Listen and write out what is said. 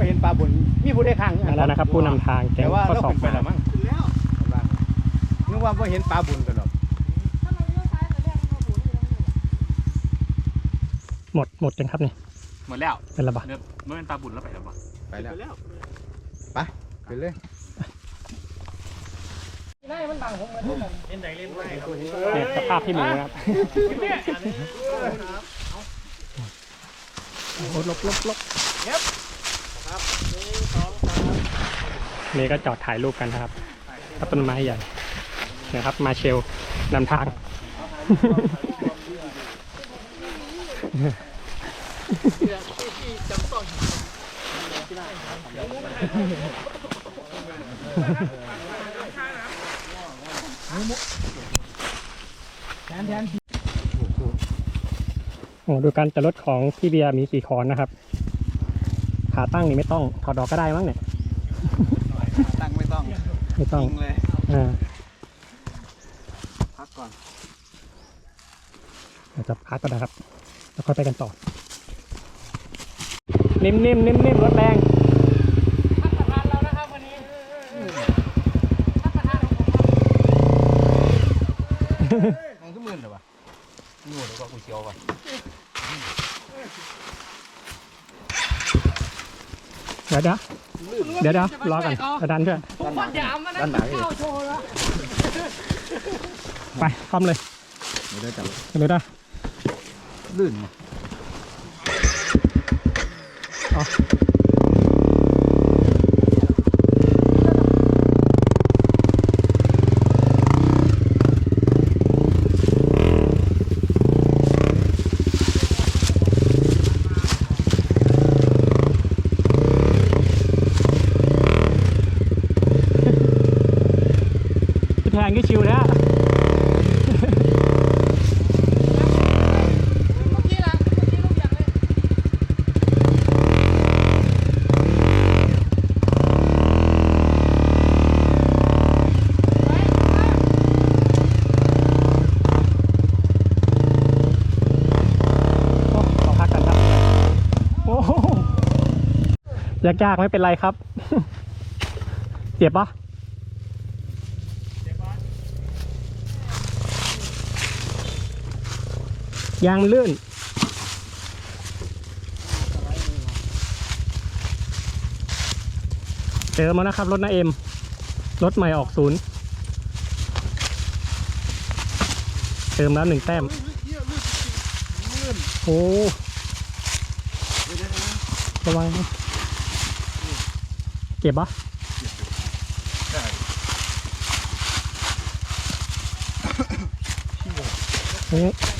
ไปเห็นปลาบุญมีผู้ได้ข้างมาแล้วนะครับ ผู้นำทางแก๊งแต่ว่าข้อเราสอบขึ้นไปมาแล้วมั้งขึ้นแล้วนึกว่าบ่เห็นปลาบุญกันหรอกหมดหมดจังครับเนี่ยหมดแล้วเป็นระบาดเนื้อเมื่อเป็นปลาบุญแล้วไปแล้วปะไปแล้วไปไปเลยเนี่ยสภาพที่หมูนะครับโอ้โหลบลบลบ นี่ก็จอดถ่ายรูปกันนะครับกับต้นไม้ใหญ่นะครับ มาเชลนำทางโอ้ดูการจะรถของพี่เบียร์มีกี่คอนนะครับ ขาตั้งนี่ไม่ต้องถอดดอกก็ได้มั้งเนี่ย ตั้งไม่ต้องไม่ต้องยิงเลยอ่าพักก่อนเราจะพักก็ได้ครับ แล้วก็ไปกันต่อ นิ่มๆนิ่มๆรถแรงมันก็มึนเหรอวะงูเดี๋ยวก็กูเชียวก่อน เดี๋ยวเดี๋ยวเดี๋ยวเดี๋ยวรอกันกระดันด้วยด้านหนาเลยไปพร้อมเลยไม่ได้จับเดี๋ยวเดี๋ยวลื่นเอาพี่แทงก็ชิวแล้วยากๆไม่เป็นไรครับ เจ็บปะ ยางมันลื่น เจอมานะครับ รถนาเอ็ม รถใหม่ออกศูนย์ เติมแล้วหนึ่งแต้ม โอ้ระวังเก็บปะเฮ้ยอ่